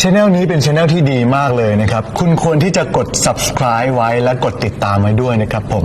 ช anel นี้เป็นช anel ที่ดีมากเลยนะครับ คุณควรที่จะกด subscribe ไว้และกดติดตามไว้ด้วยนะครับผม